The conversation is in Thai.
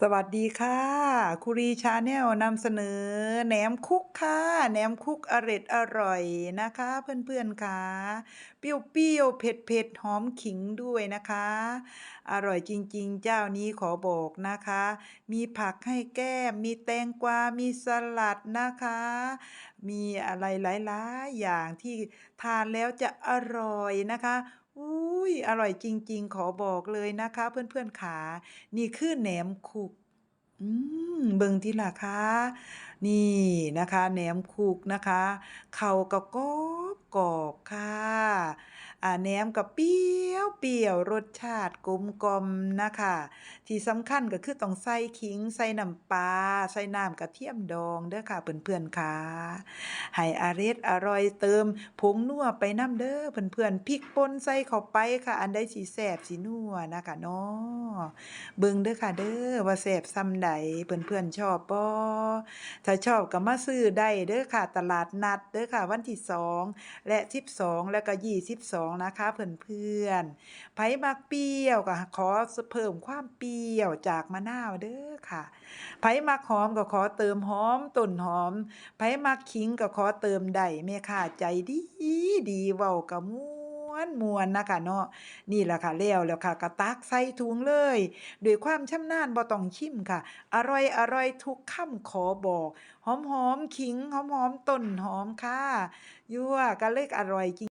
สวัสดีค่ะ คุรีชาแนลนำเสนอแหนมคุกค่ะแหนมคุกอร็ดอร่อยนะคะ เพื่อนๆค่ะ เปรี้ยวๆเผ็ดๆหอมขิงด้วยนะคะ อร่อยจริงๆ เจ้านี้ขอบอกนะคะ มีผักให้แก้ม มีแตงกวา มีสลัดนะคะ มีอะไรหลายๆอย่างที่ทานแล้วจะอร่อยนะคะอุ้ ยอร่อยจริง ๆ ขอบอกเลยนะคะ เพื่อนๆขานี่คือแหนมคุกอืมเบิ่งที่ล่ะคะนี่นะคะแหนมคุกนะคะเข่ากับกรอบกรอบค่ะอ่าแหนมก็เปรี้ เปรี้ยวรสชาติกลมกลมนะคะ ที่สำคัญก็คือต้องใส่ขิง ใส่น้ำปลาใส่น้ำกระเทียมดองเด้อค่ะเพื่อนๆค่ะให้อร็ดอร่อยเติมผงนัวไปน้ำเด้อเพื่อนๆพริกป่นใส่เข้าไปค่ะ อันใดสิแซ่บสินัวนะคะเนาะเบิ่งเด้อค่ะเด้อว่าแซ่บส่ำใดเพื่อนๆชอบบ่ถ้าชอบก็มาซื้อได้เด้อค่ะ ตลาดนัดเด้อค่ะ วันที่2และ12แล้วก็22นะคะเพื่อนๆไผมักเปรี้ยวก็ขอเพิ่มความเปรี้ยวจากมะนาวเด้อค่ะ ไผมักหอมก็ขอเติมหอมต้นหอม ไผมักขิงก็ขอเติมได้แม่ค้าใจดีดีเว้าก็ม่วนมวนนะคะเนาะนี่แหละค่ะแล้วแล้วค่ะก็ตักใส่ถุงเลยด้วยความชำนาญบ่ต้องชิมค่ะ อร่อยอร่อยทุกคำขอบอกหอมๆขิงหอมๆต้นหอมค่ะยั่วก็เลยอร่อยจริง